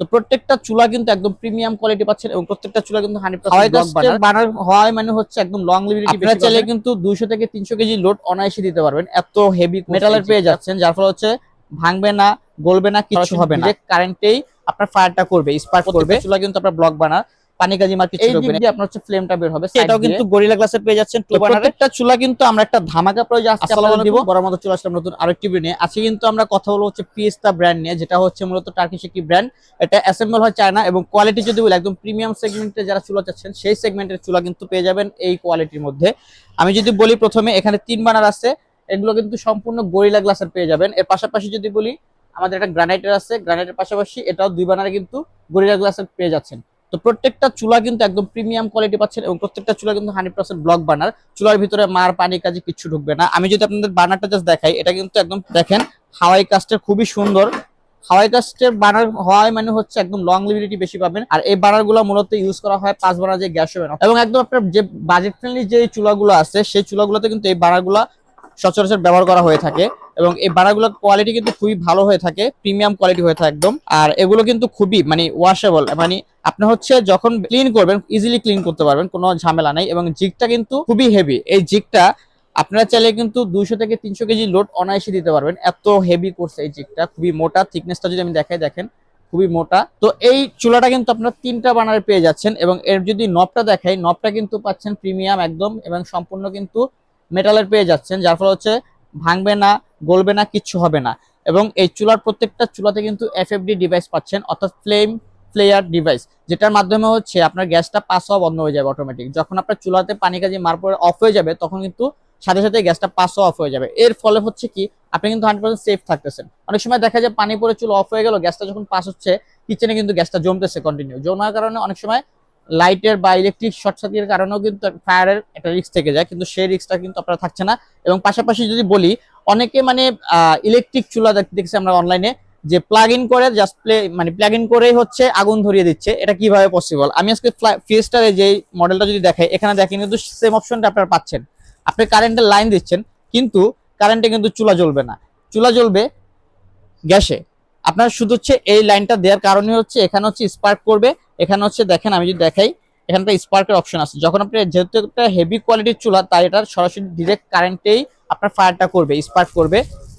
তো প্রত্যেকটা চুলা কিন্তু একদম প্রিমিয়াম কোয়ালিটি পাচ্ছেন এবং প্রত্যেকটা চুলা কিন্তু পার্সেন্ট বানার হয় মানে হচ্ছে একদম লং লিভিডিটি আপনারা চাইলে কিন্তু দুইশো থেকে তিনশো কেজি লোড অনায়াসে দিতে পারবেন। এত হেভি মেটালের পেয়ে যাচ্ছেন যার ফলে হচ্ছে ভাঙবে না গলবে না কিছু হবে না। কারেন্টেই আপনার ফায়ারটা করবে স্পার্ক করবে। চুলা কিন্তু আপনার ব্লক বানার। পানি কাজি মার কিছু ঢুকবে না। আপনার হচ্ছে ফ্লেমটা বের হবে এটাও কিন্তু গরিলা গ্লাসের পেয়ে যাচ্ছেন টু প্রত্যেকটা চুলা কিন্তু আমরা একটা ধামাকা প্রাইজে আজকে আপনাদের দিব। বড় মতো চুলা আসলাম নতুন আরেকটি নিয়ে। আজকে কিন্তু আমরা কথা বলব হচ্ছে পিএসটা ব্র্যান্ড নিয়ে যেটা হচ্ছে মূলত টার্কিশ একটি ব্র্যান্ড এটা অ্যাসেম্বল হয় চায়না এবং কোয়ালিটি যদি বলি একদম প্রিমিয়াম সেগমেন্টে যারা চুলা চাচ্ছেন সেই সেগমেন্টের চুলা কিন্তু পেয়ে যাবেন এই কোয়ালিটির মধ্যে। আমি যদি বলি প্রথমে এখানে তিন বানার আছে এগুলো কিন্তু সম্পূর্ণ গরিলা গ্লাসের পেয়ে যাবেন। এর পাশাপাশি যদি বলি আমাদের একটা গ্রানাইটের আছে গ্রানাইটের পাশাপাশি এটাও দুই বানারে কিন্তু গরিলা গ্লাসের পেয়ে যাচ্ছেন। তো প্রত্যেকটা চুলা কিন্তু একদম প্রিমিয়াম কোয়ালিটি পাচ্ছেন এবং প্রত্যেকটা চুলা কিন্তু হান্ড্রেড পার্সেন্ট ব্লক বানার চুলার ভিতরে মার, পানি, কাজে কিছু ঢুকবে না। আমি যদি আপনাদের বানারটা জাস্ট দেখাই, এটা কিন্তু একদম দেখেন, হাওয়াই কাস্টের খুবই সুন্দর। হাওয়াই কাস্টের বানার হয় মানে হচ্ছে একদম লং লিভিডিটি বেশি পাবেন। আর এই বানারগুলো মূলত ইউজ করা হয় পাঁচ বানার যে গ্যাস হবে এবং একদম আপনার যে বাজেট ফ্রেন্ডলি যে চুলাগুলো আছে, সেই চুলাগুলোতে কিন্তু এই বানারগুলো সচরাচর ব্যবহার করা হয়ে থাকে এবং এই বানাগুলোর কোয়ালিটি কিন্তু খুবই ভালো হয়ে থাকে প্রিমিয়াম কোয়ালিটি হয়ে থাকে একদম। আর এগুলো কিন্তু খুবই মানে ওয়াশেবল মানে আপনি হচ্ছে যখন ক্লিন করবেন ইজিলি ক্লিন করতে পারবেন, কোনো ঝামেলা নাই এবং জিগটা কিন্তু খুবই হেভি এই জিগটা আপনারা চাইলে কিন্তু দুইশো থেকে তিনশো কেজি লোড অনায়াসে দিতে পারবেন। এত হেভি করছে এই জিগটা খুবই মোটা থিকনেসটা যদি আমি দেখাই, দেখেন, খুবই মোটা। তো এই চুলাটা কিন্তু আপনারা তিনটা বানারে পেয়ে যাচ্ছেন এবং এর যদি নবটা দেখাই নবটা কিন্তু পাচ্ছেন প্রিমিয়াম একদম এবং সম্পূর্ণ কিন্তু মেটালের পেয়ে যাচ্ছেন, যার ফলে হচ্ছে ভাঙবে না, গলবে না, কিচ্ছু হবে না। এবং এই চুলার প্রত্যেকটা চুলাতে কিন্তু এফএফডি ডিভাইস পাচ্ছেন, অর্থাৎ ফ্লেম ফ্লেয়ার ডিভাইস যেটার মাধ্যমে হচ্ছে আপনার গ্যাসটা পাস হওয়া বন্ধ হয়ে যাবে অটোমেটিক যখন আপনার চুলাতে পানি কাজে মার পরে অফ হয়ে যাবে, তখন কিন্তু সাথে সাথে গ্যাসটা পাস অফ হয়ে যাবে। এর ফলে হচ্ছে কি, আপনি কিন্তু হান্ড্রেড পার্সেন্ট সেফ থাকতেছেন। অনেক সময় দেখা যায় পানি পরে চুল অফ হয়ে গেল, গ্যাসটা যখন পাস হচ্ছে কিচেনে কিন্তু গ্যাসটা জমতেছে কন্টিনিউ জমার কারণে অনেক সময় লাইটের বা ইলেকট্রিক শর্ট সার্কিটের কারণেও কিন্তু ফায়ারের একটা রিস্ক থেকে যায়, কিন্তু সেই রিস্কটা কিন্তু আপনার থাকছে না। এবং পাশাপাশি যদি বলি, অনেকে মানে ইলেকট্রিক চুলা দেখছি আমরা অনলাইনে যে প্লাগ ইন করে জাস্ট প্লে মানে প্লাগ ইন করেই হচ্ছে আগুন ধরিয়ে দিচ্ছে। এটা কীভাবে পসিবল আমি আজকে ফিয়েস্টারে যে মডেলটা যদি দেখাই, এখানে দেখেন কিন্তু সেম অপশনটা আপনারা পাচ্ছেন। আপনি কারেন্টের লাইন দিচ্ছেন, কিন্তু কারেন্টে কিন্তু চুলা জ্বলবে না। চুলা জ্বলবে গ্যাসে। আপনার শুধু হচ্ছে এই লাইনটা দেওয়ার কারণে হচ্ছে এখানে হচ্ছে স্পার্ক করবে। এখানে হচ্ছে দেখেন, আমি যদি দেখাই এখানে একটা স্পার্কের অপশন আছে। যখন আপনি যেহেতু একটা হেভি কোয়ালিটির চুলা, তাই এটার সরাসরি ডিরেক্ট কারেন্টেই আপনার ফায়ারটা করবে স্পার্ক করবে।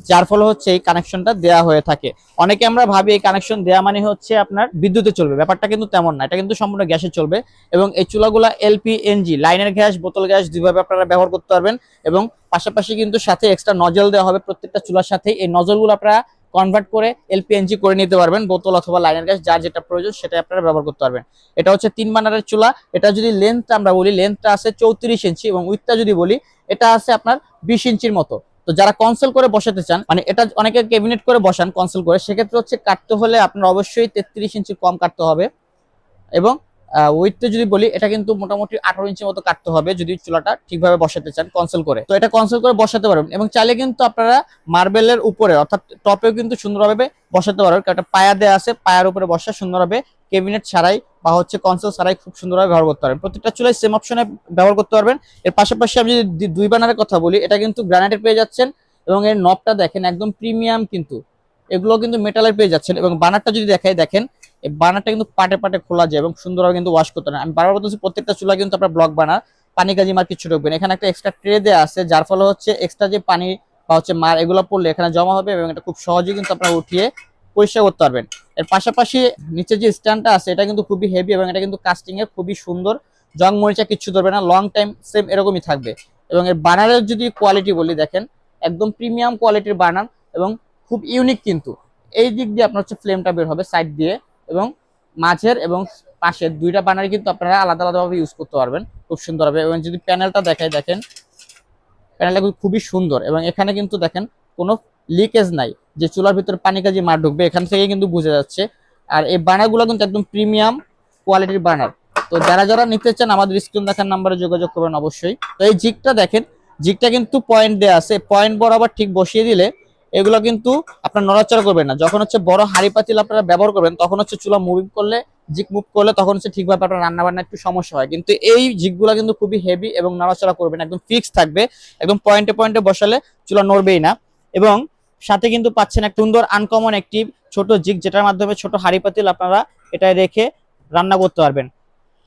যার ফলে হচ্ছে এই কানেকশনটা দেওয়া হয়ে থাকে। অনেকে আমরা ভাবি এই কানেকশন দেওয়া মানে হচ্ছে আপনার বিদ্যুতে চলবে। ব্যাপারটা কিন্তু তেমন না। এটা কিন্তু সম্পূর্ণ গ্যাসে চলবে এবং এই চুলাগুলা এলপি এনজি লাইনের গ্যাস, বোতল গ্যাস দুইভাবে আপনারা ব্যবহার করতে পারবেন এবং পাশাপাশি কিন্তু সাথে এক্সট্রা নজল দেওয়া হবে প্রত্যেকটা চুলার সাথে। এই নজলগুলো আপনারা কনভার্ট করে এলপিএনজি করে নিতে পারবেন, বোতল অথবা লাইনের গ্যাস যার যেটা প্রয়োজন সেটা আপনারা ব্যবহার করতে পারবেন। এটা হচ্ছে তিন বানারের চুলা, এটা যদি লেন্থটা আমরা বলি লেন্থটা আছে চৌত্রিশ ইঞ্চি এবং উইথটা যদি বলি, এটা আছে আপনার বিশ ইঞ্চির মতো। তো যারা কনসোল করে বসাতে চান মানে এটা অনেকে ক্যাবিনেট করে বসান কনসোল করে, সেক্ষেত্রে হচ্ছে কাটতে হলে আপনার অবশ্যই তেত্রিশ ইঞ্চি কম কাটতে হবে। এবং উইথটা যদি বলি, এটা কিন্তু মোটামুটি আঠারো ইঞ্চির মতো কাটতে হবে যদি চুলাটা ঠিকভাবে বসাতে চান কনসোল করে। তো এটা কনসোল করে বসাতে পারবেন। এবং চাইলে কিন্তু আপনারা মার্বেলের উপরে, অর্থাৎ টপেও কিন্তু সুন্দরভাবে বসাতে পারবেন। কারণ পায়া দেওয়া আছে, পায়ার উপরে বসা সুন্দরভাবে ক্যাবিনেট ছাড়াই বা হচ্ছে কনসোল ছাড়াই খুব সুন্দরভাবে ব্যবহার করতে পারবেন। প্রত্যেকটা চুলাই সেম অপশনে ব্যবহার করতে পারবেন। এর পাশাপাশি আমি যদি দুই বানারের কথা বলি, এটা কিন্তু গ্রানাইটের পেয়ে যাচ্ছেন এবং এর নবটা দেখেন একদম প্রিমিয়াম কিন্তু। এগুলো কিন্তু মেটালের পেয়ে যাচ্ছেন এবং বানারটা যদি দেখাই, দেখেন এই বানারটা কিন্তু পাটে পাটে খোলা যায় এবং সুন্দরভাবে কিন্তু ওয়াশ করতে না আমি বারবার বলতেছি, প্রত্যেকটা চুলা কিন্তু আপনার ব্লক বানার পানি কাজি মার কিছু ঢুকবেন এখানে একটা এক্সট্রা ট্রে দেওয়া আছে, যার ফলে হচ্ছে এক্সট্রা যে পানি বা হচ্ছে মার, এগুলো পড়লে এখানে জমা হবে এবং এটা খুব সহজেই কিন্তু আপনারা উঠিয়ে পরিষ্কার করতে পারবেন। এর পাশাপাশি নিচে যে স্ট্যান্ডটা আছে, এটা কিন্তু খুবই হেভি এবং এটা কিন্তু কাস্টিং এর খুবই সুন্দর। জং মরিচা কিচ্ছু ধরবে না লং টাইম সেম এরকমই থাকবে। এবং এর বানারের যদি কোয়ালিটি বলি, দেখেন, একদম প্রিমিয়াম কোয়ালিটির বানার এবং খুব ইউনিক কিন্তু। এই দিক দিয়ে আপনার হচ্ছে ফ্লেমটা বের হবে সাইড দিয়ে। এবং মাঝের এবং পাশের দুইটা বানার কিন্তু আপনারা আলাদা আলাদাভাবে ইউজ করতে পারবেন। খুব সুন্দর হবে এবং যদি প্যানেলটা দেখাই, দেখেন। প্যানেলটা কিন্তু খুবই সুন্দর এবং এখানে কিন্তু দেখেন কোনো লিকেজ নাই। যে চুলার ভিতরে পানি কাজে মার ঢুকবে, এখান থেকে কিন্তু বোঝা যাচ্ছে। আর এই বানারগুলো কিন্তু একদম প্রিমিয়াম কোয়ালিটির বানার। তো যারা যারা নিতে চান, আমাদের স্ক্রিন দেখার নাম্বারে যোগাযোগ করবেন অবশ্যই। তো এই জিগটা দেখেন জিগটা কিন্তু পয়েন্ট দেওয়া আছে। পয়েন্ট বরাবর ঠিক বসিয়ে দিলে এগুলো কিন্তু আপনার নড়াচড়া করবেন না। যখন হচ্ছে বড় হাড়ি পাতিল আপনারা ব্যবহার করবেন, তখন হচ্ছে চুলা মুভিং করলে, জিক মুভ করলে তখন হচ্ছে ঠিকভাবে আপনার রান্না বান্না একটু সমস্যা হয়। কিন্তু এই জিগগুলো কিন্তু খুবই হেভি এবং নড়াচড়া করবেন একদম ফিক্স থাকবে, একদম পয়েন্টে পয়েন্টে বসালে চুলা নড়বেই না। এবং সাথে কিন্তু পাচ্ছেন এক সুন্দর আনকমন একটি ছোট জিক, যেটার মাধ্যমে ছোট হাড়ি পাতিল আপনারা এটা রেখে রান্না করতে পারবেন।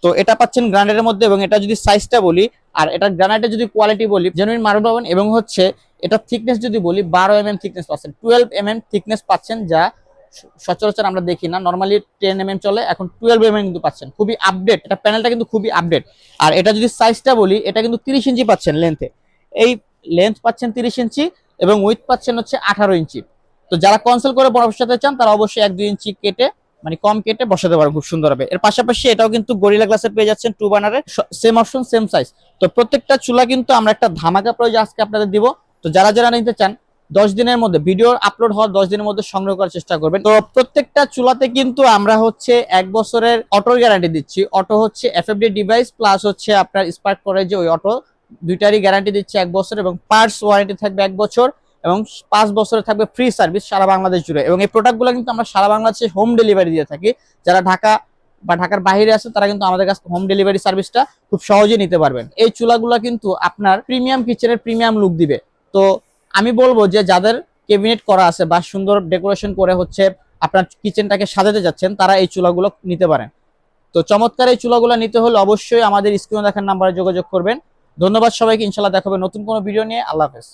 তো এটা পাচ্ছেন গ্রানাইটের মধ্যে এবং এটা যদি সাইজটা বলি, আর এটা গ্রানাইটের যদি কোয়ালিটি বলি জেনুইন মার্বেল পাবেন এবং হচ্ছে এটা থিকনেস যদি বলি, বারো এম এম থিকনেস পাচ্ছেন। টুয়েলভ এম এম থিকনেস পাচ্ছেন যা সচরাচর আমরা দেখি না। নর্মালি টেন এম এম চলে, এখন টুয়েলভ এম এম কিন্তু পাচ্ছেন। খুবই আপডেট এটা প্যানেলটা কিন্তু খুবই আপডেট আর এটা যদি সাইজটা বলি, এটা কিন্তু তিরিশ ইঞ্চি পাচ্ছেন লেন্থে এই লেন্থ পাচ্ছেন তিরিশ ইঞ্চি এবং উইথ পাচ্ছেন হচ্ছে আঠারো ইঞ্চি তো যারা কনসেল করে বসাতে চান, তারা অবশ্যই এক দুই ইঞ্চি কেটে মানে কম কেটে বসাতে পারবে খুব সুন্দর হবে। এর পাশাপাশি এটাও কিন্তু গরিলা গ্লাসের পেয়ে যাচ্ছেন টু বানারের সেম অপশন সেম সাইজ তো প্রত্যেকটা চুলা কিন্তু আমরা একটা ধামাকা প্রাইজে আজকে আপনাদের দিব। তো যারা যারা নিতে চান, দশ দিনের মধ্যে ভিডিও আপলোড হওয়ার দশ দিনের মধ্যে সংগ্রহ করার চেষ্টা করবেন। তো প্রত্যেকটা চুলাতে কিন্তু আমরা হচ্ছে এক বছরের অটোর গ্যারান্টি দিচ্ছি। অটো হচ্ছে এফএফডি ডিভাইস প্লাস হচ্ছে আপনার স্পার্ক করে যে ওই অটো দুইটারই গ্যারান্টি দিচ্ছে এক বছর এবং পার্টস ওয়ারেন্টি থাকবে এক বছর। এবং পাঁচ বছরে থাকবে ফ্রি সার্ভিস সারা বাংলাদেশ জুড়ে। এবং এই প্রোডাক্টগুলো কিন্তু আমরা সারা বাংলাদেশে হোম ডেলিভারি দিয়ে থাকি। যারা ঢাকা বা ঢাকার বাইরে আছে, তারা কিন্তু আমাদের কাছে হোম ডেলিভারি সার্ভিসটা খুব সহজেই নিতে পারবেন। এই চুলাগুলো কিন্তু আপনার প্রিমিয়াম কিচেনের প্রিমিয়াম লুক দিবে। তো আমি বলব যে, যাদের কেবিনেট করা আছে বা সুন্দর ডেকোরেশন করে হচ্ছে আপনার কিচেনটাকে সাজাতে যাচ্ছেন, তারা এই চুলাগুলো নিতে পারেন। তো চমৎকার এই চুলাগুলো নিতে হলে অবশ্যই আমাদের স্ক্রিনে দেখার নাম্বারে যোগাযোগ করবেন। ধন্যবাদ সবাইকে ইনশাল্লাহ দেখাবে নতুন কোনো ভিডিও নিয়ে। আল্লাহ হাফেজ।